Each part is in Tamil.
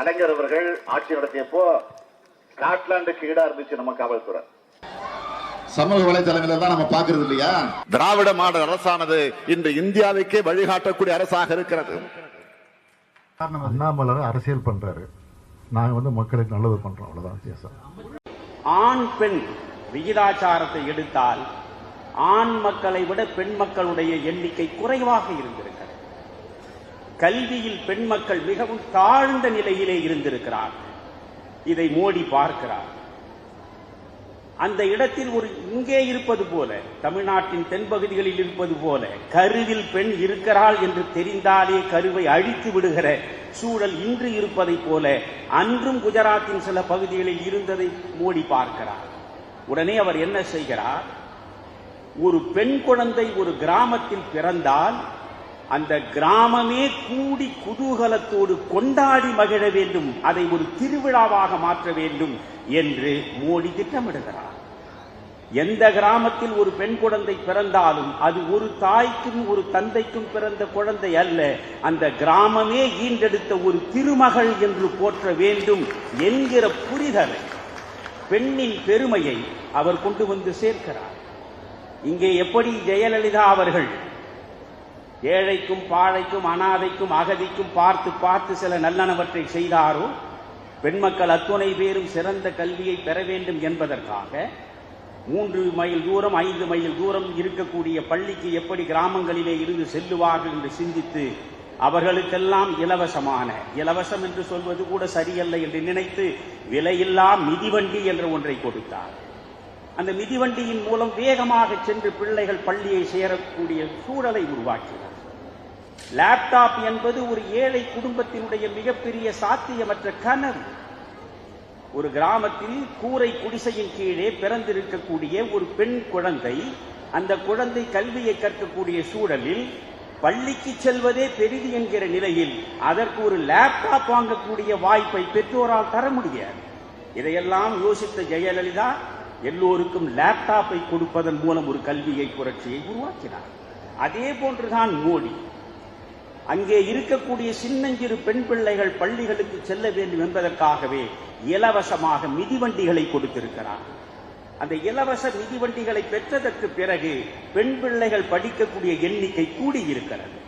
கலைஞர் அவர்கள் ஆட்சி நடத்தியப்போ ஸ்காட்லாந்துக்கு ஈடா இருந்துச்சு நம்ம காவல்துறை. சமூக வலைதளங்களில் தான் நம்ம பாக்குறது இல்லையா? திராவிட மாடல் அரசானது இன்று இந்தியாவுக்கே வழிகாட்டக்கூடிய அரசாக இருக்கிறது. அண்ணாமலை அரசியல் பண்றாரு. நாங்க வந்து மக்களுக்கு நல்லது பண்றோம். அவ்வளவுதான் வித்தியாசம். ஆண் பெண் விகிதாச்சாரத்தை எடுத்தால் ஆண் மக்களை விட பெண் மக்களுடைய எண்ணிக்கை குறைவாக இருந்திருக்கிறது. கல்வியில் பெண் மக்கள் மிகவும் தாழ்ந்த நிலையிலே இருந்திருக்கிறார். இதை மோடி பார்க்கிறார். அந்த இடத்தில் ஒரு இங்கே இருப்பது போல தமிழ்நாட்டின் தென்பகுதிகளில் இருப்பது போல கருவில் பெண் இருக்கிறாள் என்று தெரிந்தாலே கருவை அழித்து விடுகிற சூழல் இன்று இருப்பதைப் போல அன்றும் குஜராத்தின் சில பகுதிகளில் இருந்ததை மோடி பார்க்கிறார். உடனே அவர் என்ன செய்கிறார்? ஒரு பெண் குழந்தை ஒரு கிராமத்தில் பிறந்தால் அந்த கிராமமே கூடி குதூகலத்தோடு கொண்டாடி மகிழ வேண்டும் அதை ஒரு திருவிழாவாக மாற்ற வேண்டும் என்று மோடி திட்டமிடுகிறார். எந்த கிராமத்தில் ஒரு பெண் குழந்தை பிறந்தாலும் அது ஒரு தாய்க்கும் ஒரு தந்தைக்கும் பிறந்த குழந்தை அல்ல அந்த கிராமமே ஈண்டெடுத்த ஒரு திருமகள் என்று போற்ற வேண்டும் என்கிற புரிதலை பெண்ணின் பெருமையை அவர் கொண்டு வந்து சேர்க்கிறார். இங்கே எப்படி ஜெயலலிதா அவர்கள் ஏழைக்கும் பாழைக்கும் அனாதைக்கும் அகதிக்கும் பார்த்து பார்த்து சில நல்லனவற்றை செய்தாரோ? பெண்மக்கள் அத்துணை பேரும் சிறந்த கல்வியை பெற வேண்டும் என்பதற்காக மூன்று மைல் தூரம் ஐந்து மைல் தூரம் இருக்கக்கூடிய பள்ளிக்கு எப்படி கிராமங்களிலே இருந்து செல்லுவார்கள் என்று சிந்தித்து அவர்களுக்கெல்லாம் இலவசமான இலவசம் என்று சொல்வது கூட சரியல்ல என்று நினைத்து விலையில்லா மிதிவண்டி என்ற ஒன்றை கொடுத்தார். அந்த மிதிவண்டியின் மூலம் வேகமாக சென்று பிள்ளைகள் பள்ளியை சேரக்கூடிய சூழலை உருவாக்கினார். லேப்டாப் என்பது ஒரு ஏழை குடும்பத்தினுடைய மிகப்பெரிய சாத்தியமற்ற கனவு. ஒரு கிராமத்தில் கூரை குடிசையின் கீழே பிறந்திருக்கக்கூடிய ஒரு பெண் குழந்தை அந்த குழந்தை கல்வியை கற்கக்கூடிய சூழலில் பள்ளிக்கு செல்வதே பெரிது என்கிற நிலையில் அதற்கு ஒரு லேப்டாப் வாங்கக்கூடிய வாய்ப்பை பெற்றோரால் தர முடியாது. இதையெல்லாம் யோசித்த ஜெயலலிதா எல்லோருக்கும் லேப்டாப்பை கொடுப்பதன் மூலம் ஒரு கல்வியை புரட்சியை உருவாக்கினார். அதே போன்றுதான் மோடி. அங்கே இருக்கக்கூடிய சின்னஞ்சிறு பெண் பிள்ளைகள் பள்ளிகளுக்கு செல்ல வேண்டும் என்பதற்காகவே இலவசமாக மிதிவண்டிகளை கொடுத்திருக்கிறார். அந்த இலவச மிதிவண்டிகளை பெற்றதற்கு பிறகு பெண் பிள்ளைகள் படிக்கக்கூடிய எண்ணிக்கை கூடியிருக்கிறது.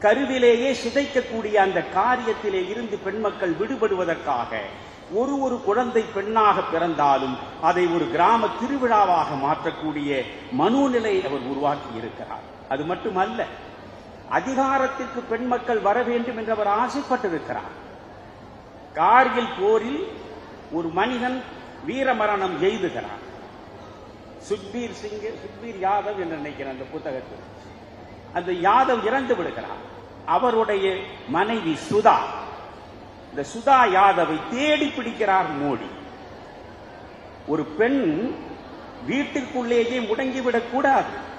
கருவிலேயே சிதைக்கக்கூடிய அந்த காரியத்திலே இருந்து பெண் மக்கள் விடுபடுவதற்காக ஒரு ஒரு குழந்தை பெண்ணாக பிறந்தாலும் அதை ஒரு கிராம திருவிழாவாக மாற்றக்கூடிய மனோநிலை அவர் உருவாக்கி இருக்கிறார் அது மட்டுமல்ல அதிகாரத்திற்கு பெண் மக்கள் வர வேண்டும் என்று அவர் ஆசைப்பட்டிருக்கிறார். கார்கில் போரில் ஒரு மனிதன் வீரமரணம் எய்துகிறார் சுக்பீர் சிங் சுக்பீர் யாதவ் என்று நினைக்கிறேன் அந்த புத்தகத்தில். அந்த யாதவ் இறந்து விடுகிறார். அவருடைய மனைவி சுதா. இந்த சுதா யாதவை தேடி பிடிக்கிறார் மோடி. ஒரு பெண் வீட்டிற்குள்ளேயே முடங்கிவிடக் கூடாது.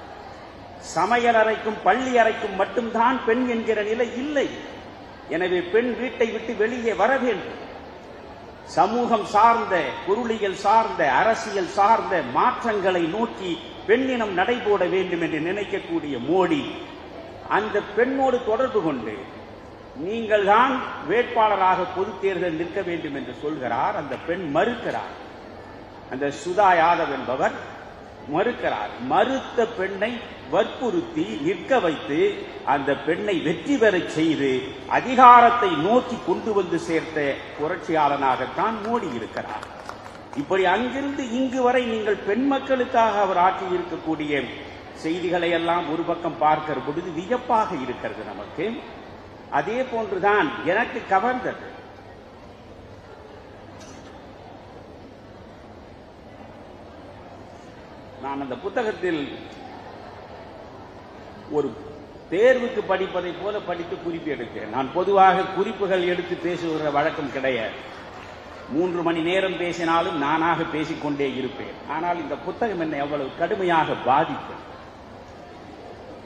சமையல் அறைக்கும் பள்ளி அறைக்கும் மட்டும்தான் பெண் என்கிற நிலை இல்லை. எனவே பெண் வீட்டை விட்டு வெளியே வர வேண்டும். சமூகம் சார்ந்த பொருளியல் சார்ந்த அரசியல் சார்ந்த மாற்றங்களை நோக்கி பெண்ணினம் நடைபோட வேண்டும் என்று நினைக்கக்கூடிய மோடி அந்த பெண்ணோடு தொடர்பு கொண்டு நீங்கள் தான் வேட்பாளராக பொது தேர்தல் நிற்க வேண்டும் என்று சொல்கிறார். அந்த பெண் மறுக்கிறார். அந்த சுதா யாதவ் என்பவர் மறுக்கிறார். மறுத்த பெண்ணை வற்புறுத்தி நிற்க வைத்து அந்த பெண்ணை வெற்றி பெறச் செய்து அதிகாரத்தை நோக்கி கொண்டு வந்து சேர்த்த புரட்சியாளனாகத்தான் மோடி இருக்கிறார். இப்படி அங்கிருந்து இங்கு வரை நீங்கள் பெண் மக்களுக்காக அவர் ஆற்றி இருக்கக்கூடிய செய்திகளை எல்லாம் ஒரு பக்கம் பார்க்கிற பொழுது வியப்பாக இருக்கிறது நமக்கு. அதே போன்றுதான் எனக்கு கவர்ந்தது. நான் அந்த புத்தகத்தில் ஒரு தேர்வுக்கு படிப்பதை போல படித்து குறிப்பு எடுக்கிறேன் நான் பொதுவாக குறிப்புகள் எடுத்து பேசுகிற வழக்கம் கிடையாது. மூன்று மணி நேரம் பேசினாலும் நானாக பேசிக்கொண்டே இருப்பேன். ஆனால் இந்த புத்தகம் என்னை அவ்வளவு கடுமையாக பாதிக்கும்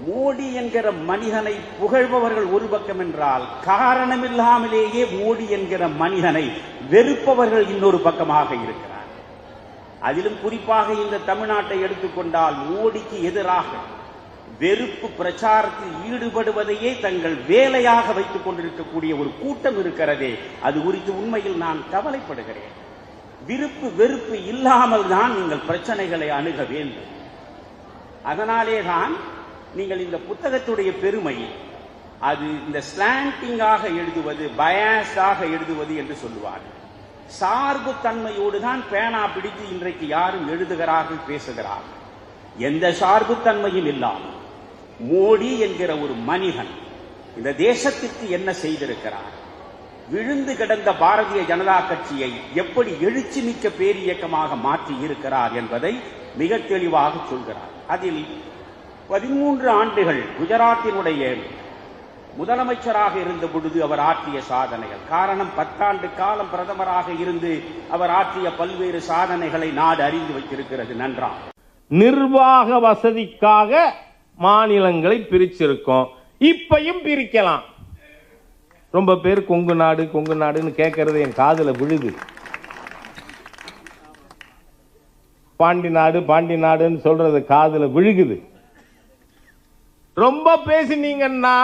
மோடி என்கிற மனிதனை புகழ்பவர்கள் ஒரு பக்கம் என்றால் காரணமில்லாமலேயே மோடி என்கிற மனிதனை வெறுப்பவர்கள் இன்னொரு பக்கமாக இருக்கிறார் அதிலும் குறிப்பாக இந்த தமிழ்நாட்டை எடுத்துக்கொண்டால் மோடிக்கு எதிராக வெறுப்பு பிரச்சாரத்தில் ஈடுபடுவதையே தங்கள் வேலையாக வைத்துக் கொண்டிருக்கக்கூடிய ஒரு கூட்டம் இருக்கிறதே அது குறித்து உண்மையில் நான் கவலைப்படுகிறேன். விருப்பு வெறுப்பு இல்லாமல் தான் நீங்கள் பிரச்சனைகளை அணுக வேண்டும். அதனாலே தான் நீங்கள் இந்த புத்தகத்துடைய பெருமை அது இந்த ஸ்லாண்டிங்காக எழுதுவது பயாஸாக எழுதுவது என்று சொல்லுவார்கள். சார்பு தன்மையோடு தான் பேனா பிடித்து இன்றைக்கு யாரும் எழுதுகிறார்கள் பேசுகிறார்கள். எந்த சார்பு தன்மையும் இல்லாமல் மோடி என்கிற ஒரு மனிதன் இந்த தேசத்திற்கு என்ன செய்திருக்கிறார்? விழுந்து கிடந்த பாரதிய ஜனதா கட்சியை எப்படி எழுச்சி மிக்க பேரியக்கமாக மாற்றி இருக்கிறார் என்பதை மிக தெளிவாக சொல்கிறார். அதில் பதிமூன்று ஆண்டுகள் குஜராத்தினுடைய முதலமைச்சராக இருந்த பொழுது அவர் ஆற்றிய சாதனைகள். காரணம் பத்தாண்டு காலம் பிரதமராக இருந்து அவர் ஆற்றிய பல்வேறு சாதனைகளை நாடு அறிந்து வைத்திருக்கிறது. நன்றா நிர்வாக வசதிக்காக மாநிலங்களை பிரிச்சிருக்கோம். இப்பையும் பிரிக்கலாம். ரொம்ப பேர் கொங்கு நாடு கொங்கு நாடுன்னு கேட்கறது என் காதுல விழுது. பாண்டி நாடு பாண்டி நாடுன்னு சொல்றது காதுல விழுகுது. ரொம்ப பேசினீங்கன்னா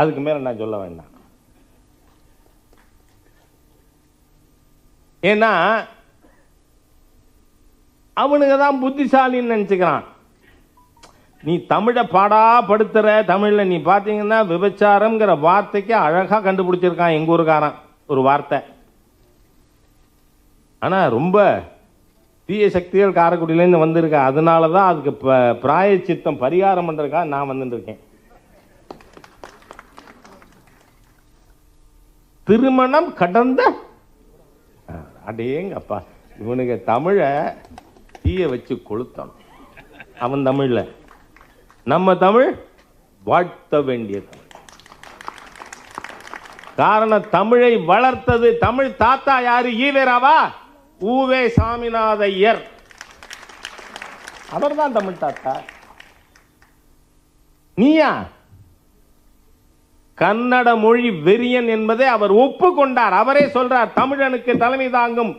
அதுக்கு மேலே நான் சொல்ல வேண்டாம். ஏன்னா அவனுங்க தான் புத்திசாலின்னு நினச்சிக்கிறான். நீ தமிழை பாடா படுத்துற தமிழில் நீ பார்த்தீங்கன்னா விபச்சாரம்ங்கிற வார்த்தைக்கு அழகாக கண்டுபிடிச்சிருக்கான் எங்கள் ஊருக்காரன் ஒரு வார்த்தை. ஆனால் ரொம்ப தீய சக்திகள் காரைக்குடியிலேருந்து வந்திருக்கா அதனால தான் அதுக்கு ப பிராயச்சித்தம் பரிகாரம் பண்ணுறதுக்காக நான் வந்துருக்கேன் திருமணம் கடந்த அடேங்கப்பா. இவனுக்கு தமிழை தீய வச்சு கொளுத்தணும். அவன் தமிழில். நம்ம தமிழ் வாழ்த்த வேண்டிய தமிழ் காரணம் தமிழை வளர்த்தது தமிழ் தாத்தா யாரு? ஈவேராவா? ஊவே சாமிநாதையர். அவர்தான் தமிழ் தாத்தா. நீயா? கன்னட மொழி வெறியன் என்பதை அவர் ஒப்புக்கொண்டார். அவரே சொல்றார் தமிழனுக்கு தலைமை தாங்கும்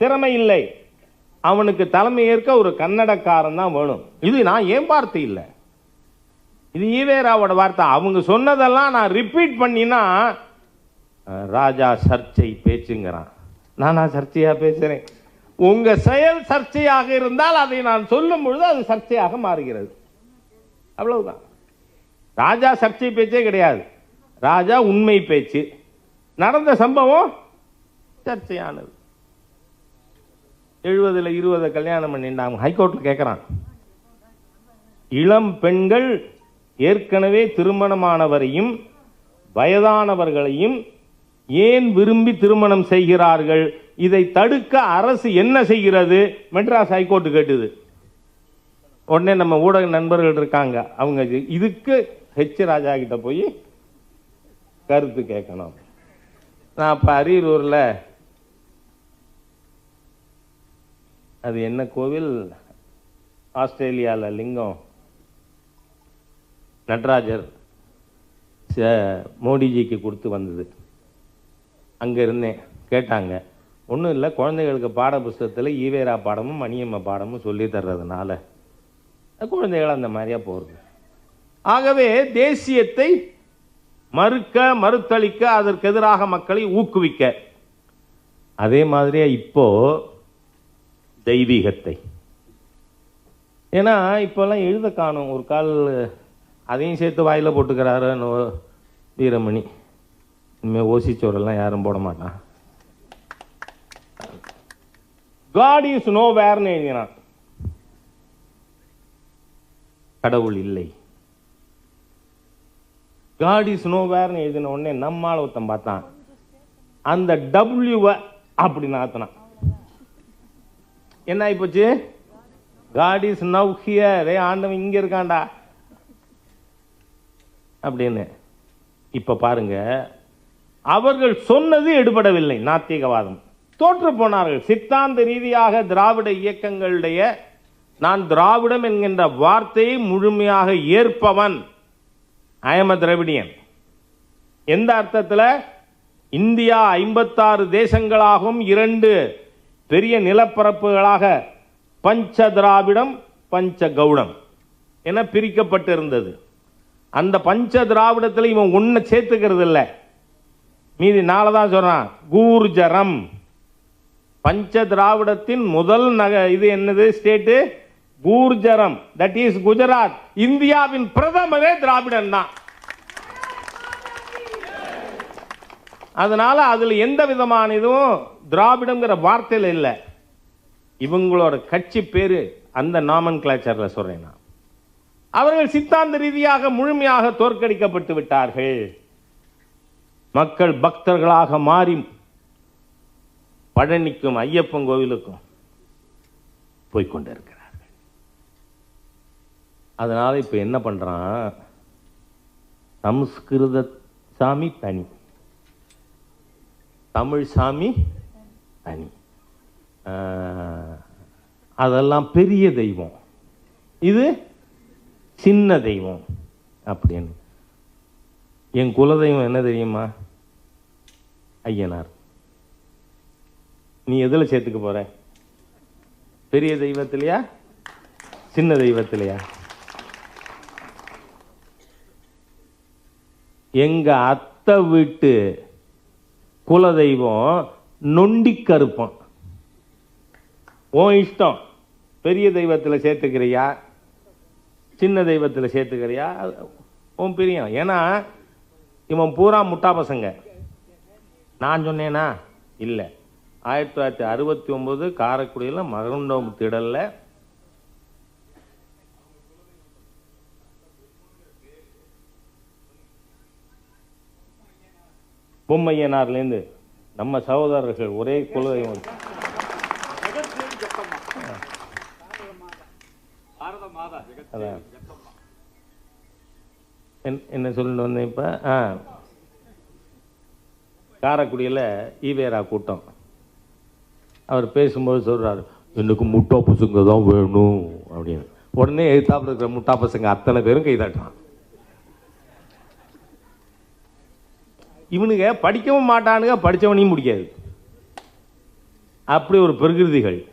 திறமை இல்லை. அவனுக்கு தலைமை ஏற்க ஒரு கன்னடக்காரன் தான் வேணும். இது நான் ஏன் வார்த்தை இல்லை? இது ஈவேராவோட வார்த்தை. அவங்க சொன்னதெல்லாம் நான் ரிப்பீட் பண்ணினா ராஜா சர்ச்சை பேச்சுங்கிறான். நானா சர்ச்சையா பேசுறேன்? உங்க செயல் சர்ச்சையாக இருந்தால் அதை நான் சொல்லும் பொழுது அது சர்ச்சையாக மாறுகிறது. அவ்வளவுதான். ராஜா சர்ச்சை பேச்சே கிடையாது. ராஜா உண்மை பேச்சு. நடந்த சம்பவம் சர்ச்சையானது. எழுபதில் இருபதை கல்யாணம் பண்ணிட்டாங்க ஹைகோர்ட்டில் கேட்குறான் இளம் பெண்கள் ஏற்கனவே திருமணமானவரையும் வயதானவர்களையும் ஏன் விரும்பி திருமணம் செய்கிறார்கள்? இதை தடுக்க அரசு என்ன செய்கிறது? மெட்ராஸ் ஹைகோர்ட்டு கேட்டுது. உடனே நம்ம ஊடக நண்பர்கள் இருக்காங்க. அவங்க இதுக்கு ஹெச் ராஜா கிட்ட போய் கருத்து கேட்கணும். நான் இப்போ அரியலூரில் அது என்ன கோவில்? ஆஸ்திரேலியாவில் லிங்கம். நடராஜர் ச- மோடிஜிக்கு கொடுத்து வந்தது. அங்கே இருந்தேன். கேட்டாங்க. ஒன்றும் இல்லை குழந்தைகளுக்கு பாட புஸ்தகத்தில் ஈவேரா பாடமும் மணியம்மா பாடமும் சொல்லி தர்றதுனால. குழந்தைகள் அந்த மாதிரியா போகிறது ஆகவே தேசியத்தை மறுக்க மறுத்தளிக்க அதற்கு எதிராக மக்களை ஊக்குவிக்க. அதே மாதிரியே இப்போ தெய்வீகத்தை. ஏன்னா இப்போல்லாம் எழுத காணும். ஒரு கால் அதையும் சேர்த்து வாயில் போட்டுக்கிறாரு வீரமணி. இனிமேல் ஓசிச்சோரெல்லாம் யாரும் போட மாட்டான். காட் இஸ் நோ வேர்னு எழுதினான். கடவுள் இல்லை. காட் இஸ் நோ வேர்னு எழுதின உடனே நம்மால் ஒருத்தன் பார்த்தான். அந்த டபிள்யூவை அப்படி நாத்தினான் என்ன ஆகிப்போச்சு காட் இஸ் நவ் ஹியர் ஏ ஆண்டவன் இங்கே இருக்கான்டா. அப்படின்னு இப்போ பாருங்க. அவர்கள் சொன்னது எடுபடவில்லை. நாத்திகவாதம். தோற்று போனார்கள். சித்தாந்த ரீதியாக திராவிட இயக்கங்களுடைய நான் திராவிடம் என்கின்ற வார்த்தையை முழுமையாக ஏற்பவன். ஐஎம் திராவிடியன் எந்த அர்த்தத்தில்? இந்தியா ஐம்பத்தாறு தேசங்களாகவும் இரண்டு பெரிய நிலப்பரப்புகளாக பஞ்ச திராவிடம் பஞ்ச கவுடம் என பிரிக்கப்பட்டிருந்தது. அந்த பஞ்ச திராவிடத்தில் இவன் ஒன்றை சேர்த்துக்கிறது இல்லை மீதி நாளை தான் சொல்கிறான் கூர்ஜரம். பஞ்ச திராவிடத்தின் முதல் நக இது என்னது? ஸ்டேட்டு கூர்ஜரம் தட் இஸ் குஜராத் இந்தியாவின் பிரதமரே திராவிடன் தான். அதனால அதுல எந்த விதமான இதுவும் திராவிடங்கிற வார்த்தையில இல்லை. இவங்களோட கட்சி பேரு அந்த நாமன் கிளாச்சர்ல சொல்றேன் நான். அவர்கள் சித்தாந்த ரீதியாக முழுமையாக தோற்கடிக்கப்பட்டு விட்டார்கள். மக்கள் பக்தர்களாக மாறி பழனிக்கும் ஐயப்பன் கோவிலுக்கும் போய்கொண்டிருக்கிறார்கள் அதனால் இப்போ என்ன பண்ணுறான் சம்ஸ்கிருத சாமி தனி. தமிழ் சாமி தனி. அதெல்லாம் பெரிய தெய்வம். இது சின்ன தெய்வம் அப்படின்னு. என் குலதெய்வம் என்ன தெரியுமா? ஐயனார். நீ எதில் சேர்த்துக்க போகிற பெரிய தெய்வத்திலையா? சின்ன தெய்வத்திலையா? எங்கள் அத்தை வீட்டு குலதெய்வம் நொண்டி கருப்பான். உன் இஷ்டம். பெரிய தெய்வத்தில் சேர்த்துக்கிறியா? சின்ன தெய்வத்தில் சேர்த்துக்கிறியா? அது உன் பிரியம். ஏன்னா இவன் பூரா முட்டா பசங்க. நான் சொன்னேனா? இல்லை. ஆயிரத்தி தொள்ளாயிரத்தி அறுபத்தி ஒம்பது காரைக்குடியில் மகண்டம் திடலில் பொம்மையனார்லேருந்து நம்ம சகோதரர்கள் ஒரே குலதெய்வம் அதான். என்- என்ன சொல்லிட்டு வந்தேன் இப்போ? ஆ. காரைக்குடியில் ஈவேரா கூட்டம். அவர் பேசும்போது சொல்கிறார் எனக்கு முட்டா பசங்க தான் வேணும் அப்படின்னு. உடனே எழுத்தாப்பில் இருக்கிற முட்டா பசங்க அத்தனை பேரும் கைதாட்டான் இவனுங்க படிக்கவும் மாட்டானுங்க படிச்சவனையும் முடிக்காது. அப்படி ஒரு பிரகிருதிகள்.